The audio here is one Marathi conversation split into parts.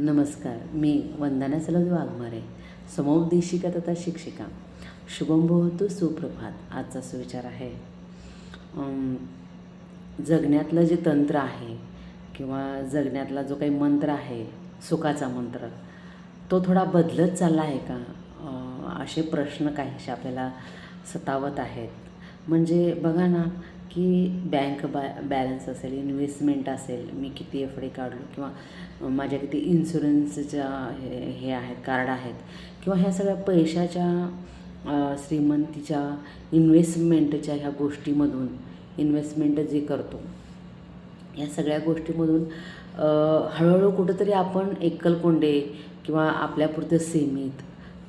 नमस्कार मी वंदना सलद वाघमारे समोपदेशिका तथा शिक्षिका. शुभम भवतु सुप्रभात. आजचा सुविचार आहे. जगण्यातलं जे तंत्र आहे किंवा जगण्यातला जो काही मंत्र आहे सुखाचा मंत्र तो थोडा बदलत चालला आहे का? असे प्रश्न काहीसे आपल्याला सतावत आहेत. म्हणजे बघा ना की बँक बॅ बॅलन्स असेल इन्व्हेस्टमेंट असेल मी किती एफ डी काढलो किंवा माझ्या किती इन्शुरन्सच्या हे हे आहेत कार्ड आहेत किंवा ह्या सगळ्या पैशाच्या श्रीमंतीच्या इन्व्हेस्टमेंटच्या ह्या गोष्टीमधून इन्व्हेस्टमेंट जे करतो या सगळ्या गोष्टीमधून हळूहळू कुठंतरी आपण एकलकोंडे किंवा आपल्यापुरतं सीमित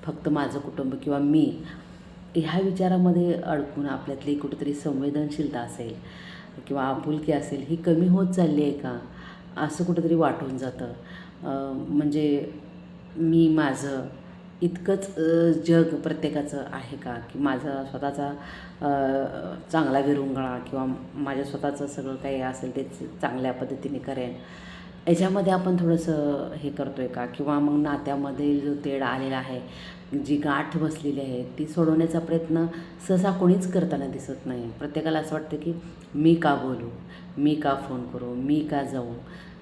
फक्त माझं कुटुंब किंवा मी ह्या विचारामध्ये अडकून आपल्यातली कुठेतरी संवेदनशीलता असेल किंवा आपुलकी असेल ही कमी होत चालली आहे का? असं कुठंतरी वाटून जातं. म्हणजे मी माझं इतकंच जग प्रत्येकाचं आहे का? की माझा स्वतःचा चांगला विरुंगळा किंवा माझ्या स्वतःचं सगळं काही असेल ते चांगल्या पद्धतीने करेन. याच्यामध्ये आपण थोडंसं हे करतो आहे का? किंवा मग नात्यामध्ये जो तेढ आलेला आहे जी गाठ बसलेली आहे ती सोडवण्याचा प्रयत्न सहसा कोणीच करताना दिसत नाही. प्रत्येकाला असं वाटतं की मी का बोलू? मी का फोन करू? मी का जाऊ?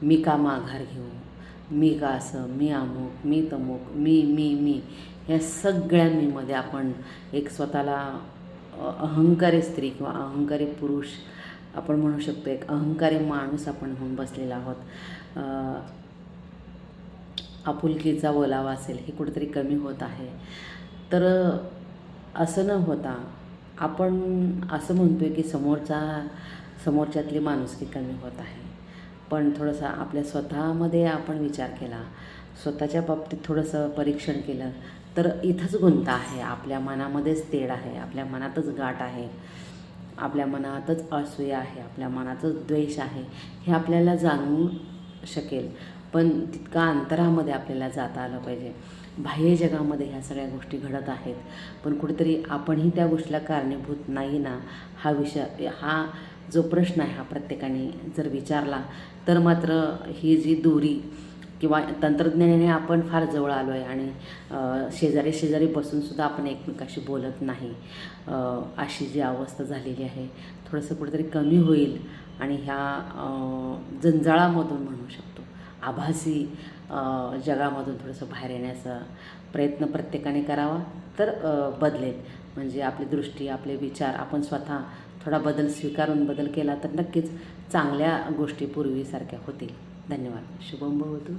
मी का माघार घेऊ? मी का असं? मी अमुक? मी तमुक? मी मी मी? या सगळ्या मीमध्ये आपण एक स्वतःला अहंकारी स्त्री किंवा अहंकारी पुरुष आपण म्हणू शकतो एक अहंकारी माणूस आपण होऊन बसलेला आहोत. आपुलकीचा ओलावा असेल हे कुठेतरी कमी होत आहे. तर असं न होता आपण असं म्हणतो आहे की समोरचा समोरच्यातली माणुसकी कमी होत आहे. पण थोडंसं आपल्या स्वतःमध्ये आपण विचार केला स्वतःच्या बाबतीत थोडंसं परीक्षण केलं तर इथंच गुंता आहे. आपल्या मनामध्येच तेढ आहे आपल्या मनातच गाठ आहे. आपल्या मनातच असूया आहे आपल्या मनातच द्वेष आहे हे आपल्याला जाणवू शकेल. पण तितका अंतरामध्ये आपल्याला जाता आलं पाहिजे. बाह्य जगामध्ये ह्या सगळ्या गोष्टी घडत आहेत. पण कुठेतरी आपणही त्या गोष्टीला कारणीभूत नाही ना? हा विषय हा जो प्रश्न आहे हा प्रत्येकाने जर विचारला तर मात्र ही जी दोरी किंवा तंत्रज्ञानाने आपण फार जवळ आलो आहे आणि शेजारी शेजारी बसूनसुद्धा आपण एकमेकाशी बोलत नाही. अशी जी अवस्था झालेली आहे थोडंसं कुठेतरी कमी होईल आणि ह्या जंजाळामधून म्हणू शकतो. आभासी जगामधून थोडंसं बाहेर येण्याचा प्रयत्न प्रत्येकाने करावा. तर बदलेल. म्हणजे आपली दृष्टी आपले विचार आपण स्वतः थोडा बदल स्वीकारून बदल केला तर नक्कीच चांगल्या गोष्टी पूर्वीसारख्या होतील. 丹尼尔，学过么都。